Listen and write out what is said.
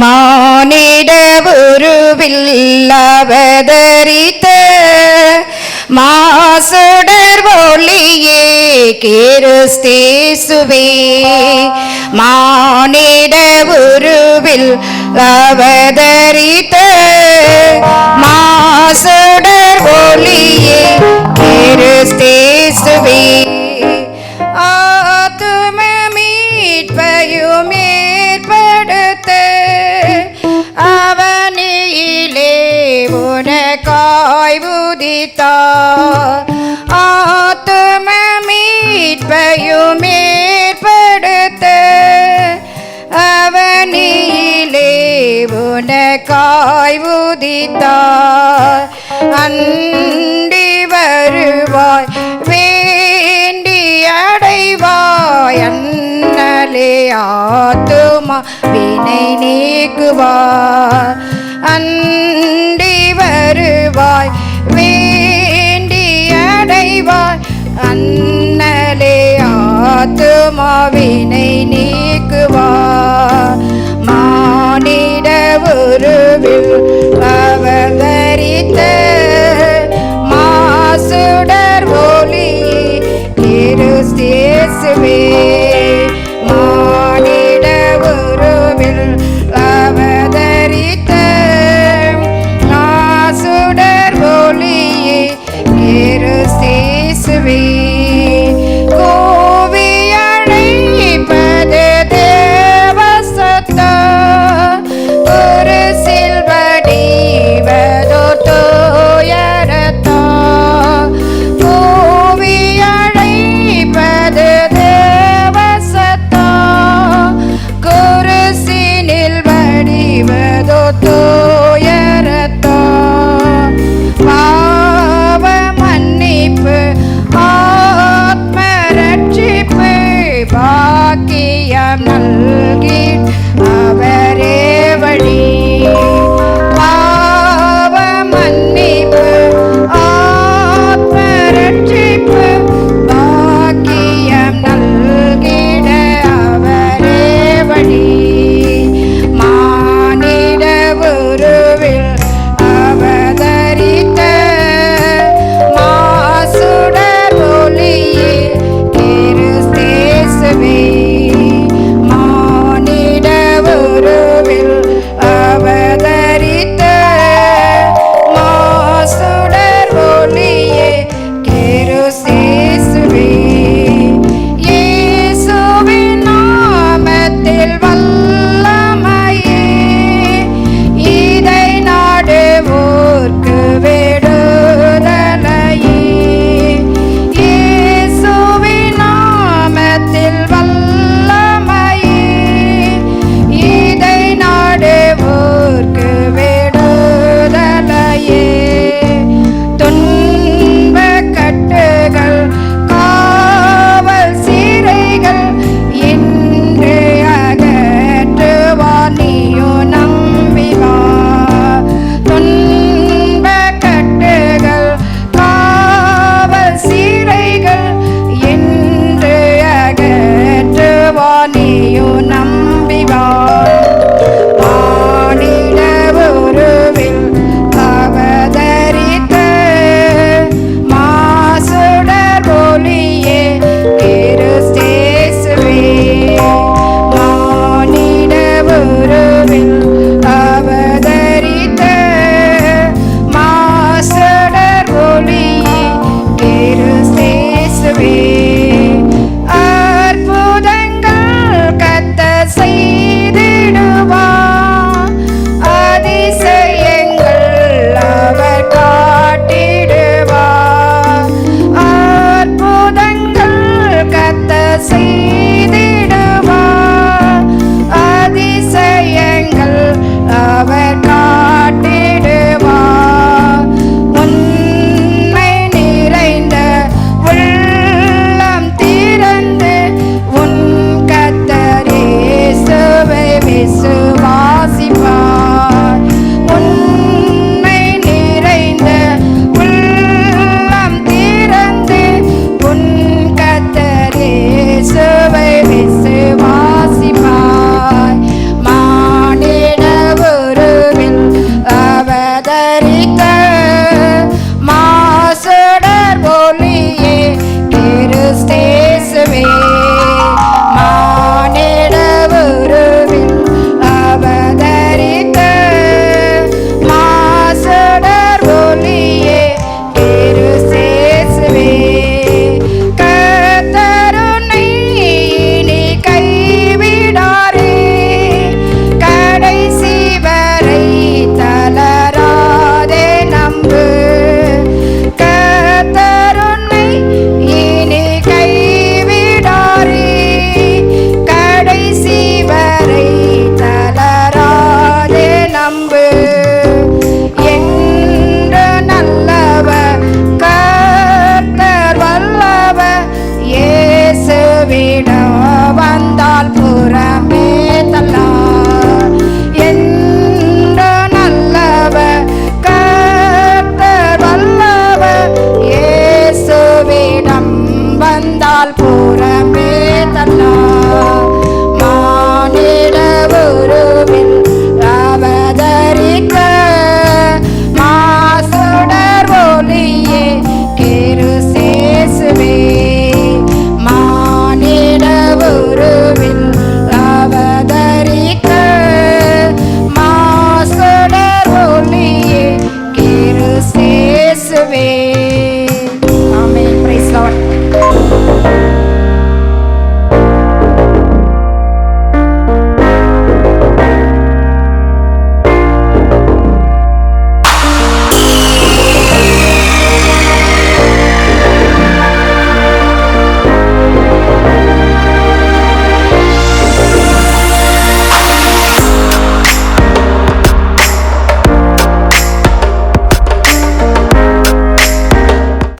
மானிட உருவில் மாசுடர் ஒளியே கிருஸ்தேசுவே. மானிட உருவில் அவதரித்த மாசுடர் ஒளியே உனக்காய் ஆத்தும மீட்பையும் ஏற்படுத்த அவனிலே உனக்காய் உதித்தார் அண்டி வருவாய் வேண்டி அடைவாய் அண்ணலே ஆத்துமா வினை நீக்குவார். அண்ணலே ஆத்துமாவினை நீக்குவார். மானிட உருவில் அவதரித்த மாசுடர் ஒளி கிறிஸ்தேசுவே